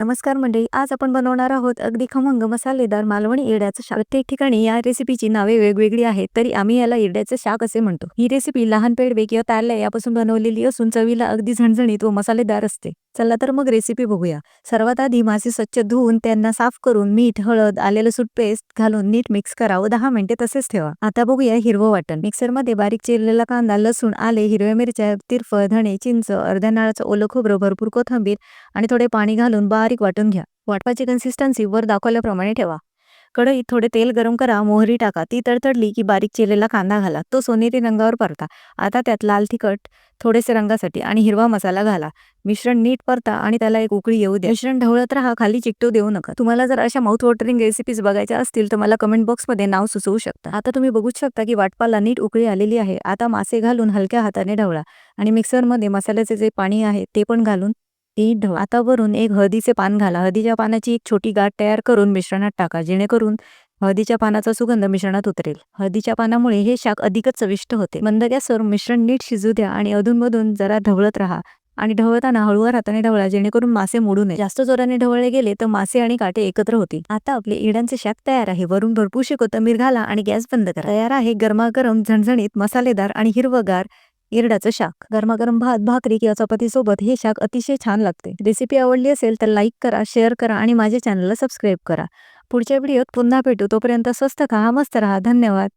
नमस्कार मंडळी आज आपण बनवणार आहोत अगदी खमंग मसालेदार मालवणी इरड्याचं शाक. प्रत्येक ठिकाणी या रेसिपीची नावे वेगवेगळी आहेत तरी आम्ही याला इरड्याचं शाक असे म्हणतो. ही रेसिपी लहान पेडवे किंवा तारल्या यापासून बनवलेली असून चवीला अगदी झणझणीत व मसालेदार असते. चला तर मग रेसिपी बघूया. सर्वात आधी मासे स्वच्छ धुवून त्यांना साफ करून मीठ हळद आलेलं सूट पेस्ट घालून नीट मिक्स करा व दहा मिनिटे तसेच ठेवा. आता बघूया हिरवं वाटण. मिक्सरमध्ये बारीक चिरलेला कांदा लसूण आले हिरव्या मिरच्या तिरफळ धणे चिंच अर्ध्या नाळाचं ओलं खोबरं भरपूर कोथंबीर आणि थोडे पाणी घालून बारीक वाटून घ्या. वाटपाची कन्सिस्टन्सी वर दाखवल्याप्रमाणे ठेवा. कढईत थोडे तेल गरम करा मोहरी टाका ती तडतडली की बारीक चिरलेला कांदा घाला. तो सोनेरी रंगावर परता. आता त्यात लाल तिखट थोडेसे रंगासाठी आणि हिरवा मसाला घाला. मिश्रण नीट परता आणि त्याला एक उकळी येऊ द्या. मिश्रण ढवळत राहा खाली चिकटू देऊ नका. तुम्हाला जर अशा माउथ वॉटरिंग रेसिपीज बघायच्या असतील तर मला कमेंट बॉक्समध्ये नाव सुचवू शकता. आता तुम्ही बघूच शकता की वाटपाला नीट उकळी आलेली आहे. आता मासे घालून हलक्या हाताने ढवळा आणि मिक्सरमध्ये मसाल्याचे जे पाणी आहे ते पण घालून ती आता एक हळदीचे पान घाला. हळदीच्या पानाची एक छोटी गाठ तयार करून मिश्रणात टाका. जेणेकरून हळदीच्या पानाचा सुगंध मिश्रणात उतरेल. हळदीच्या पानामुळे हे शाक अधिकच चविष्ट होते. मंद गॅसवर मिश्रण नीट शिजू द्या आणि अधूनमधून जरा ढवळत राहा आणि ढवळताना हळूवार हाताने ढवळा जेणेकरून मासे मोडू नये. जास्त जोराने ढवळले गेले तर मासे आणि काटे एकत्र होतील. आता आपले इड्यांचे शाक तयार आहे. वरून भरपूरशी कोथंबीर घाला आणि गॅस बंद करा. तयार आहे गरमागरम झणझणीत मसालेदार आणि हिरवगार इरडाचं शाक गरमागरम भात भाकरी किंवा चपातीसोबत हे शाक अतिशय छान लागते. रेसिपी आवडली असेल तर लाईक करा शेअर करा आणि माझ्या चॅनलला सबस्क्राईब करा. पुढच्या व्हिडिओत पुन्हा भेटू तोपर्यंत स्वस्त खा मस्त राहा. धन्यवाद.